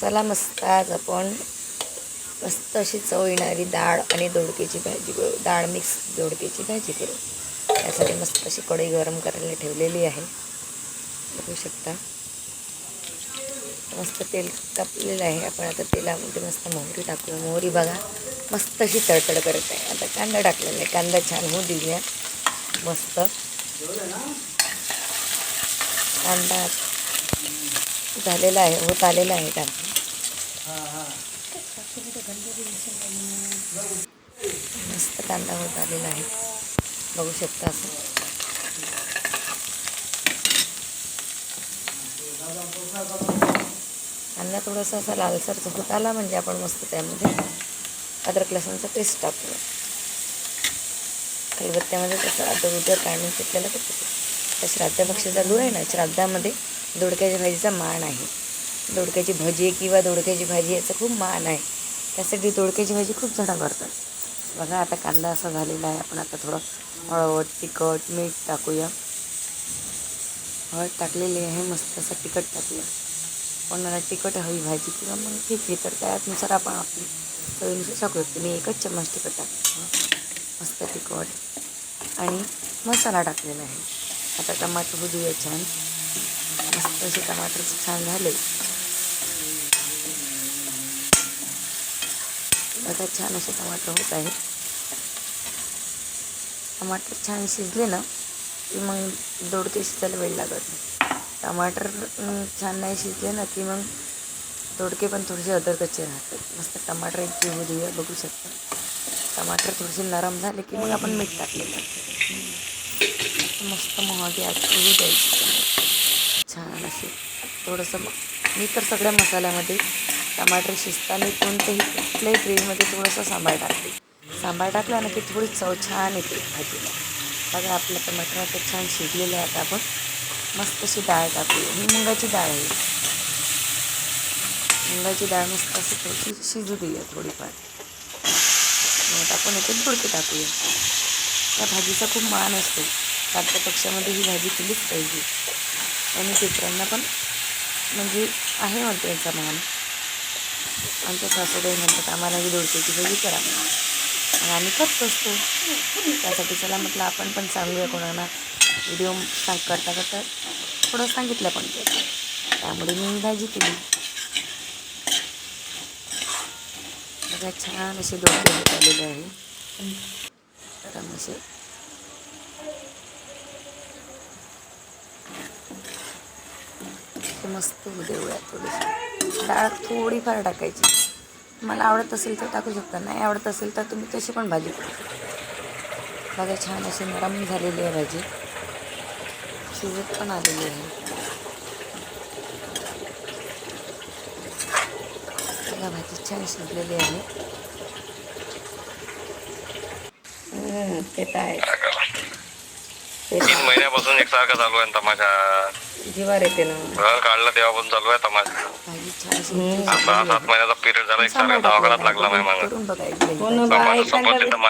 चला मस्त आज आपण मस्त अशी चव येणारी डाळ आणि दोडक्याची भाजी करू. डाळ मिक्स दोडक्याची भाजी करू. त्यासाठी मस्त अशी कढई गरम करायला ठेवलेली आहे. बघू शकता. मस्त तेल तापलेलं आहे. आपण आता तेलामध्ये मस्त मोहरी टाकूया. मोहरी बघा मस्त अशी तडतड करत आहे. आता कांदा टाकलेला आहे. कांदा छान होऊ देऊया. मस्त. कांदा झालेला आहे होत आलेला आहे कांदा मस्त कांदा होत आलेला आहे. बघू शकता असं कांदा थोडासा असा लालसर होत आला म्हणजे आपण मस्त त्यामध्ये अद्रक लसणचा पेस्ट टाकूया. खलबत्त्यामध्ये तसं अदर काढून घेतलेलं तर त्या श्राद्धपक्षाचा दूर आहे ना श्राद्धामध्ये दोडक्याच्या भाजीचा मान आहे. दोडक्याची भजी किंवा दोडक्याची भाजी याचा खूप मान आहे. त्यासाठी दोडक्याची भाजी खूप जणं करतात. बघा आता कांदा असा झालेला आहे. आपण आता थोडं हळद तिखट मीठ टाकूया. हळद टाकलेली आहे. मस्त असं तिखट टाकूया. कोणाला तिखट हवी भाजी किंवा मग ठीक आहे तर त्यानुसार आपण आपली चवीनुसार टाकू शकतो मी एकच चम्मच तिखट टाकतो मस्त तिखट. आणि मसाला टाकलेला आहे. आता टमाटर होऊ छान. असे टमाटर छान झाले आता छान असे टमाटर होत आहेत टमाटर छान शिजले ना की मग दोडके शिजायला वेळ लागत नाही टमाटर छान नाही शिजले ना की मग दोडके पण थोडेसे अदरकचे राहतात मस्त टमाटर एक होऊ देऊया बघू शकता टमाटर थोडेसे नरम झाले की मग आपण मीठ टाकलेलं मस्त मोहगी आज होऊ द्यायची छान असे. थोडंसं मग मी तर सगळ्या मसाल्यामध्ये टमाटर शिजताना कोणत्याही कुठल्याही ग्रेवीमध्ये थोडंसं सांबार टाकते. सांबार टाकला ना की थोडी चव छान येते भाजीला. बघा आपलं टमाटर आता छान शिजलेलं आहे आता आपण. मस्त अशी डाळ टाकूया. ही मुगाची डाळ आहे. मुगाची डाळ मस्त अशी थोडीशी शिजू देऊया थोडीफार. मग आपण याच्यात बुडकी टाकूया. या भाजीचा खूप मान असतो. सातच्या पक्षामध्ये ही भाजी केलीच पाहिजे. आणि चित्रांना पण म्हणजे आहे म्हणतो याचा मान आमच्या सासूबाई म्हणतात आम्हालाही दोडक्याची भाजी करा. आणि आम्ही करत असतो. त्यासाठी चला म्हटलं आपण पण सांगूया कोणाला. व्हिडिओ सांग करता करता थोडं सांगितलं पण. ते त्यामुळे मी भाजी केली. बघा छान असे दोडके होत आलेले आहे. तर असे मस्त होऊ देऊया थोडीशी. डाळ थोडीफार टाकायची. मला आवडत असेल तर टाकू शकता नाही आवडत असेल तर तुम्ही तशी पण भाजी बघा छान अशी नरम झालेली आहे भाजी. शिजत पण आलेली आहे. बघा भाजी छान शिजलेली आहे. ते तर आहे ते तर आहे. महिन्यापासून एकसारखा चालू आहे तमाशा. जीवार येते ना. घर काढलं तेव्हापासून चालू आहे तमाशा. आता सात महिन्याचा पिरियड झाला एकसारखा दवाखान्यात लागला नाही मला हो ना बा